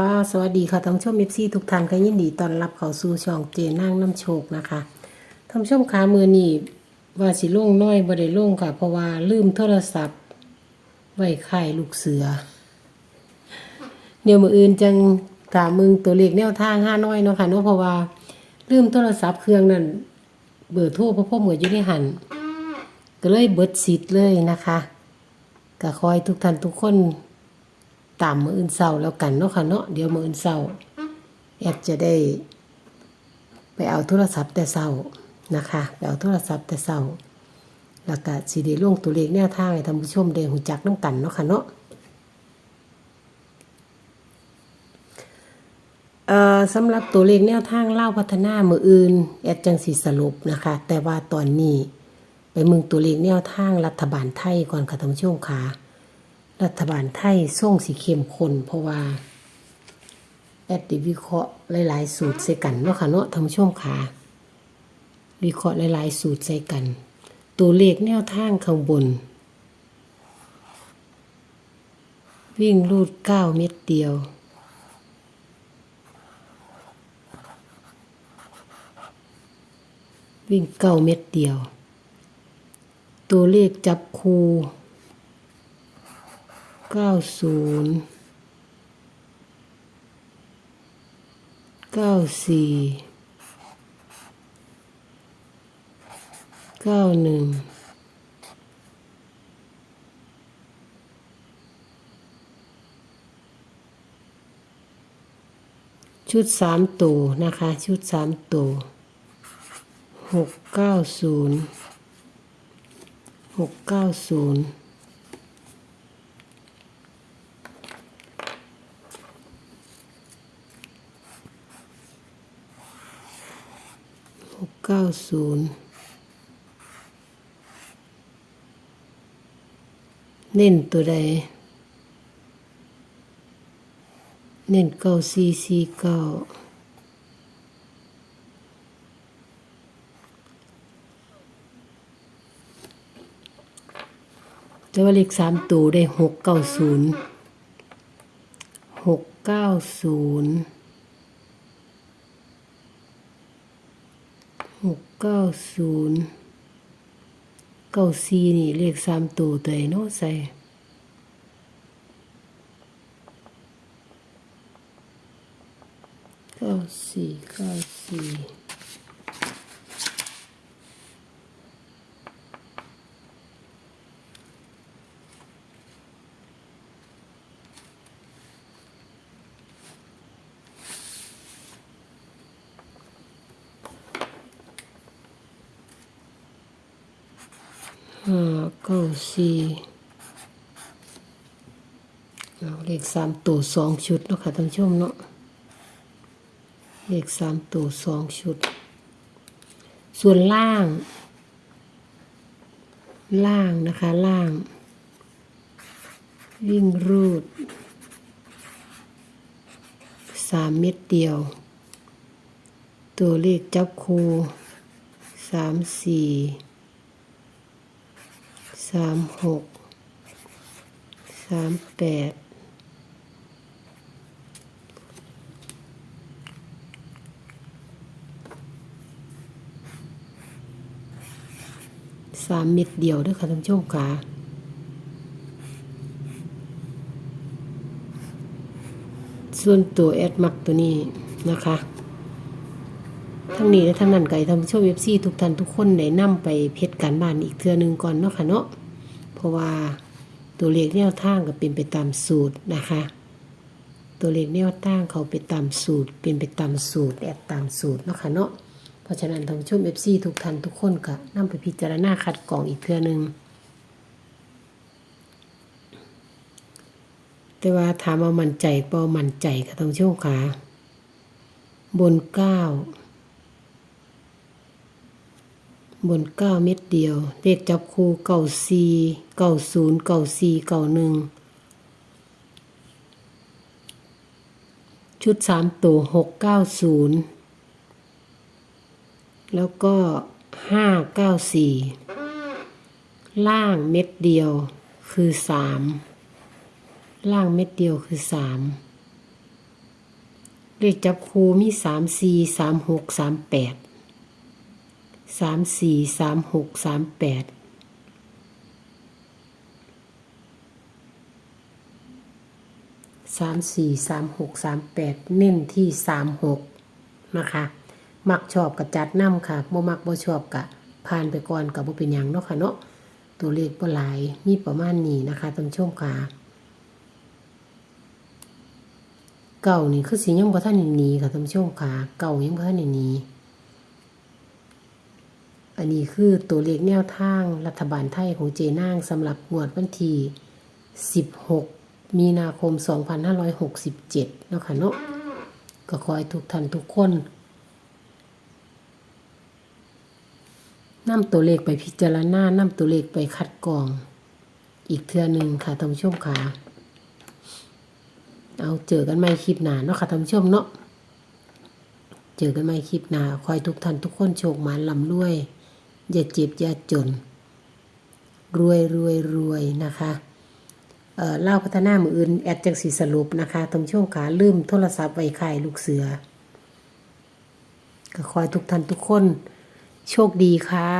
ค่ะ สวัสดีค่ะท่านผู้ชมเอฟซีทุกท่านก็ยินดีต้อนรับเข้าสู่ช่องเจนั่งน้ำโชคนะคะท่านผู้ชมขามือนี่ว่าสิลงน้อยบ่ได้ลงค่ะ เพราะว่าลืมโทรศัพท์ ไว้ค่ลูกเสือ เดี๋ยวมืออื่นจังถามมึงตัวเลขแนวทางห้าน้อยเนาะค่ะเนาะเพราะว่าลืมโทรศัพท์เครื่องนั้นเบอร์โทรพ่อพ่อเหมือนอยู่ในหันก็เลยเบิดสิทธิ์เลยนะคะก็คอยทุกท่านทุกคน ตามมืออื่นเศร้าแล้วกันเนาะค่ะเนาะเดี๋ยวมืออื่นเศร้าแอดจะได้ ไปเอาโทรศัพท์แต่เศร้านะคะไปเอาโทรศัพท์แต่เศร้าแล้วก็สิได้ลงตัวเลขแนวทางให้ท่านผู้ชมได้หูจักน้ำกันเนาะค่ะเนาะสำหรับตัวเลขแนวทางเล่าพัฒนามืออื่น แอดจังสีสรุปนะคะ แต่ว่าตอนนี้ไปมึงตัวเลขแนวทางรัฐบาลไทยก่อนค่ะท่านผู้ชมค่ะ รัฐบาลไทยส่งสีเข้มข้นเพราะว่าแอดด้วิเคราะห์หลาย ๆ สูตรใส่กันเนาะค่ะเนาะท่านผู้ชมค่ะวิเคราะห์หลาย ๆ สูตรใส่กัน ตัวเลขแนวทางข้างบน วิ่งรูดเก้าเม็ดเดียว วิ่งเก้าเม็ดเดียว ตัวเลขจับคู เก้าศูนย์เก้าสี่เก้าหนึ่งชุดสามตัวนะคะ ชุดสามตัวหกเก้าศูนย์หกเก้าศูนย์ เก้าศูนย์เน้นตัวใด เน้นเก้าสี่สี่เก้าแต่ว่าเลขสามตัวได้หกเก้าศูนย์หกเก้าศูนย์ หกเก้าศูนย์เก้าสี่นี่เลขสามตัวตัวไหนเนาะใส่เก้าสี่เก้าสี่ ห้าเก้าสี่เอาเลขสามตัวสองชุดเนาะค่ะท่านผู้ชมเนาะเลขสามตัวสองชุด ส่วนล่าง ล่างนะคะล่าง วิ่งรูดสามเม็ดเดียว ตัวเลขจับคูสามสี่ สามหกสามแปดสามเม็ดเดียวด้วยค่ะท่านผู้ชมค่ะส่วนตัวแอดมักตัวนี้นะคะ ทั้งนี้และทั้งนั้นไก่ทำโชว์เว็บซีทุกท่านทุกคนได้นำไปเพชรการบ้านอีกเทื่อนึงก่อนเนาะค่ะเนาะเพราะว่าตัวเลขแนวทางก็เป็นไปตามสูตรนะคะ ตัวเลขแนวทางเขาไปตามสูตร เป็นไปตามสูตรแอดตามสูตรเนาะค่ะเนาะเพราะฉะนั้นทำโชว์เว็บซีทุกท่านทุกคนก็นำไปพิจารณาคัดกรองอีกเทื่อนึงแต่ว่าถามว่ามั่นใจบ่มั่นใจค่ะท่านผู้ชมค่ะบนเก้า บนเก้าเม็ดเดียว เลขจับคู่เก้าสี่เก้าศูนย์เก้าสี่เก้าหนึ่งชุดสามตัวหกเก้าศูนย์แล้วก็ห้าเก้าสี่ล่างเม็ดเดียวคือสามล่างเม็ดเดียวคือสามเลขจับคูมีสามสี่สามหกสามแปด สามสี่สามหกสามแปดสามสี่สามหกสามแปดเน้นที่สามหกนะคะ มักชอบกับจัดน้ำค่ะบ่มักบ่ชอบกะผ่านไปก่อนกับบ่เป็นหยังเนาะค่ะเนาะตัวเลขบ่หลายมีประมาณนี้นะคะท่านผู้ชมค่ะเก่านี่คือสิยังบ่ทันหนีค่ะท่านผู้ชมค่ะ เก่ายังบ่ทันหนี อันนี้คือตัวเลขแนวทางรัฐบาลไทยของเจนางสำหรับงวดวันที่16 มีนาคม 2567เนาะค่ะเนาะก็ขอให้ทุกท่านทุกคนนำตัวเลขไปพิจารณานำตัวเลขไปคัดกรอง อีกเทื่อหนึงค่ะท่านผู้ชมค่ะ เอาเจอกันใหม่คลิปหน้าเนาะค่ะท่านผู้ชมเนาะ เจอกันใหม่คลิปหน้าคอยทุกท่านทุกคนโชคหมานลำรวย อย่าเจ็บอย่าจน รวยรวยรวยนะคะเอ่อเล่าพัฒนามืออื่นแอดจังสีสรุปนะคะท่านผู้ชมขาลืมโทรศัพท์ไว้ค่ายลูกเสือ ก็คอยทุกท่านทุกคน โชคดีค่ะ